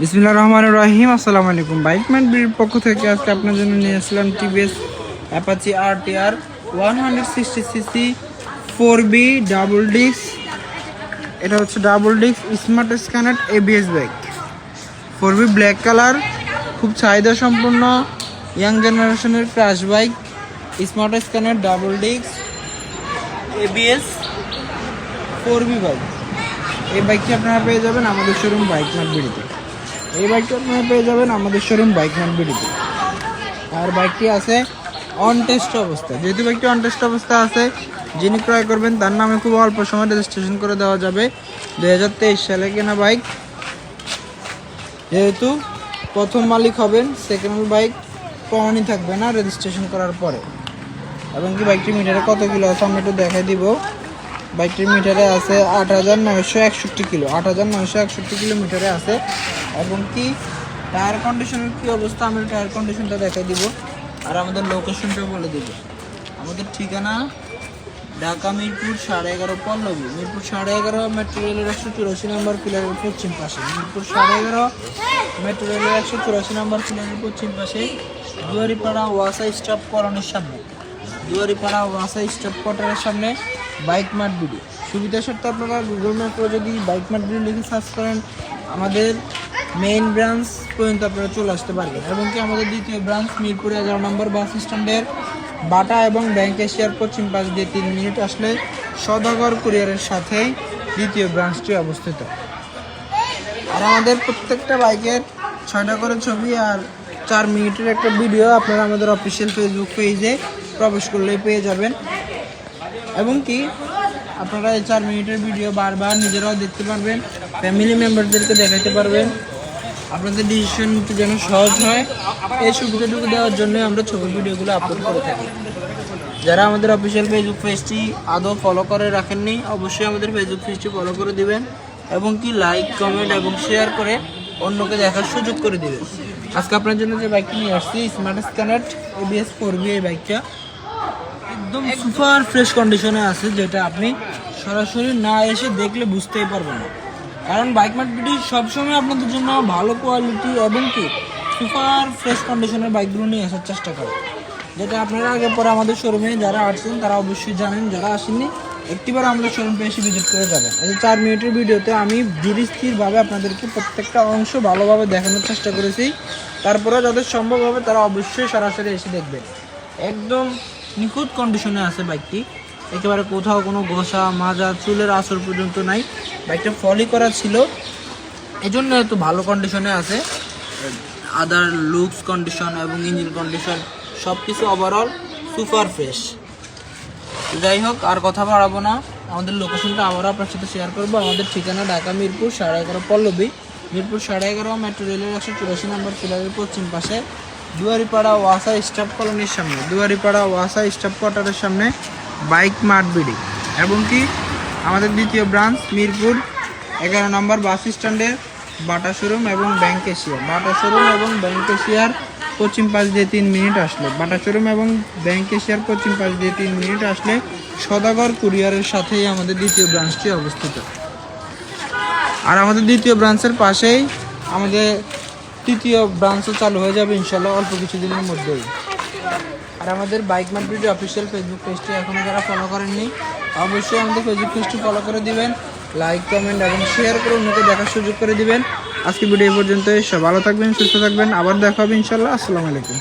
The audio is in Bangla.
বিসমিল্লাহ রহমান রহিম। আসসালামু আলাইকুম বাইকম্যান বির পক্ষ থেকে আজকে আপনার জন্য নিয়ে আসলাম TVS Apache R T R one hundred sixty CC four V double disc এটা হচ্ছে double disc smart scanner ABS bike four V black colour খুব চাহিদা সম্পন্ন ইয়াং জেনারেশনের crush bike smart scanner double disc ABS four V bike এই বাইকটি আপনারা পেয়ে যাবেন আমাদের শোরুম বাইক মার্ট বিড়িতে এই বাইকটি আপনারা পেয়ে যাবেন আমাদের শোরুম বাইক মার্ট বিড়িতে আর বাইকটি আছে অন টেস্ট অবস্থা যেহেতু বাইকটি অন টেস্ট অবস্থা আছে, যিনি ক্রয় করবেন তার নামে খুব অল্প সময় রেজিস্ট্রেশন করে দেওয়া যাবে। দুই হাজার তেইশ সালে কেনা বাইক। যেহেতু প্রথম মালিক হবেন সেকেন্ড বাইক প্রমাণই থাকবে না রেজিস্ট্রেশন করার পরে। এবং কি বাইকটি মিটারে কত কিলো আছে আমি একটু দেখাই দিব। বাইকটির মিটারে আছে আট হাজার নয়শো একষট্টি কিলো। আট হাজার নয়শো একষট্টি কিলোমিটারে আছে। এবং কি? টায়ার কন্ডিশনের কি অবস্থা? আমি টায়ার কন্ডিশনটা দেখাই দিব। আর আমাদের লোকেশনটা বলে দিব। আমাদের ঠিকানা ঢাকা মিরপুর সাড়ে এগারো পল্লবী। মিরপুর সাড়ে এগারো মেট্রো রেলের একশো চুরাশি নম্বর পিলারের পশ্চিম পাশে। মিরপুর সাড়ে এগারো মেট্রো রেলের একশো চুরাশি নম্বর পিলারের পশ্চিম পাশে দুয়ারিপাড়া ওয়াসা স্টাফ কলোনির সামনে। দুয়ারিপাড়া ওয়াসা স্টাফ কোয়ার্টারের সামনে বাইক মার্ট বিডি সুবিধা সত্ত্বে আপনারা গুগল ম্যাপে যদি বাইক মার্ট বিডি লিখে সার্চ করেন আমাদের মেইন ব্রাঞ্চ পর্যন্ত আপনারা চলে আসতে পারবেন। এবং কি আমাদের দ্বিতীয় ব্রাঞ্চ মিরপুর এগারো নম্বর বাস স্ট্যান্ডের বাটা এবং ব্যাংক এশিয়ার পশ্চিম পাশ দিয়ে তিন মিনিট আসলে সদাগর কুরিয়ারের সাথেই দ্বিতীয় ব্রাঞ্চটি অবস্থিত। আর আমাদের প্রত্যেকটা বাইকের ছয়টা করে ছবি আর চার মিনিটের একটা ভিডিও আপনারা আমাদের অফিসিয়াল ফেসবুক পেজে প্রবেশ করলেই পেয়ে যাবেন। এবং কি আপনারা এই চার মিনিটের ভিডিও বারবার নিজেরাও দেখতে পারবেন। ফ্যামিলি মেম্বারদেরকে দেখাতে পারবেন। আপনাদের ডিসিশন যেন সহজ হয়, এই সুবিধাটুকু দেওয়ার জন্য আমরা ছবি ভিডিওগুলো আপলোড করে থাকি। যারা আমাদের অফিসিয়াল ফেসবুক পেজটি আদৌ ফলো করে রাখেননি, অবশ্যই আমাদের ফেসবুক পেজটি ফলো করে দিবেন এবং কি লাইক কমেন্ট এবং শেয়ার করে অন্যকে দেখার সুযোগ করে দিবেন। আজকে আপনার জন্য যে বাইকটি নিয়ে আসছি smart scanner ABS four V এই বাইকটা একদম সুপার ফ্রেশ কন্ডিশনে আছে, যেটা আপনি সরাসরি না এসে দেখলে বুঝতেই পারবেন না। কারণ বাইক মার্কেটটি সবসময় আপনাদের জন্য ভালো কোয়ালিটি এবং কি সুপার ফ্রেশ কন্ডিশনের বাইকগুলো নিয়ে আসার চেষ্টা করে। যেটা আপনারা আগে পরে আমাদের শোরুমে যারা আসছেন, তারা অবশ্যই জানেন, যারা আসেননি, একটিবার আমাদের শোরুমে এসে ভিজিট করে যাবেন। এই চার মিনিটের ভিডিওতে আমি ধীর স্থিরভাবে আপনাদেরকে প্রত্যেকটা অংশ ভালোভাবে দেখানোর চেষ্টা করেছি। তারপরে যাদের সম্ভব হবে, তারা অবশ্যই সরাসরি এসে দেখবেন। একদম নিখুঁত কন্ডিশনে আছে বাইকটি। একেবারে কোথাও কোনো ঘষা, মাজা, চুলের আসর পর্যন্ত নাই। বাইকটা ফলি করা ছিল। এজন্য এত ভালো কন্ডিশনে আছে। আদার লুকস কন্ডিশন এবং ইঞ্জিন কন্ডিশন সব কিছু ওভারঅল সুপার ফ্রেশ যাই হোক, আর কথা বাড়াবো না। আমাদের লোকেশনটা আবারও আপনার সাথে শেয়ার করব। আমাদের ঠিকানা ঢাকা, মিরপুর, সাড়ে এগারো পল্লবী। মিরপুর সাড়ে এগারো মেট্রো রেলের একশো চুরাশি নম্বর পিলারের পশ্চিম পাশে। দুয়ারিপাড়া ওয়াসা স্টাফ কলোনির সামনে। দুয়ারিপাড়া ওয়াসা স্টাফ কোয়ার্টারের সামনে। Bike Mart BD. এবং কি আমাদের দ্বিতীয় ব্রাঞ্চ মিরপুর, এগারো নম্বর বাস স্ট্যান্ডের বাটা শোরুম এবং ব্যাংক এশিয়া। বাটা শোরুম এবং ব্যাংক এশিয়ার পশ্চিম পাশ দিয়ে তিন মিনিট আসলে। বাটা শোরুম এবং ব্যাংক এশিয়ার পশ্চিম পাশ দিয়ে তিন মিনিট আসলে সদাগর কুরিয়ারের সাথেই আমাদের দ্বিতীয় ব্রাঞ্চটি অবস্থিত। আর আমাদের দ্বিতীয় ব্রাঞ্চের পাশেই আমাদের তৃতীয় ব্রাঞ্চও চালু হয়ে যাবে ইনশাল্লাহ অল্প কিছুদিনের মধ্যেই। আর আমাদের বাইক মার্কেট অফিসিয়াল ফেসবুক পেজটি এখনও যারা ফলো করেননি, অবশ্যই আমাদের ফেসবুক পেজটি ফলো করে দিবেন। লাইক কমেন্ট এবং শেয়ার করে অন্যকে দেখার সুযোগ করে দিবেন। আজকে ভিডিও পর্যন্ত ভালো থাকবেন, সুস্থ থাকবেন। আবার দেখা হবে ইনশাল্লাহ আসসালামু আলাইকুম।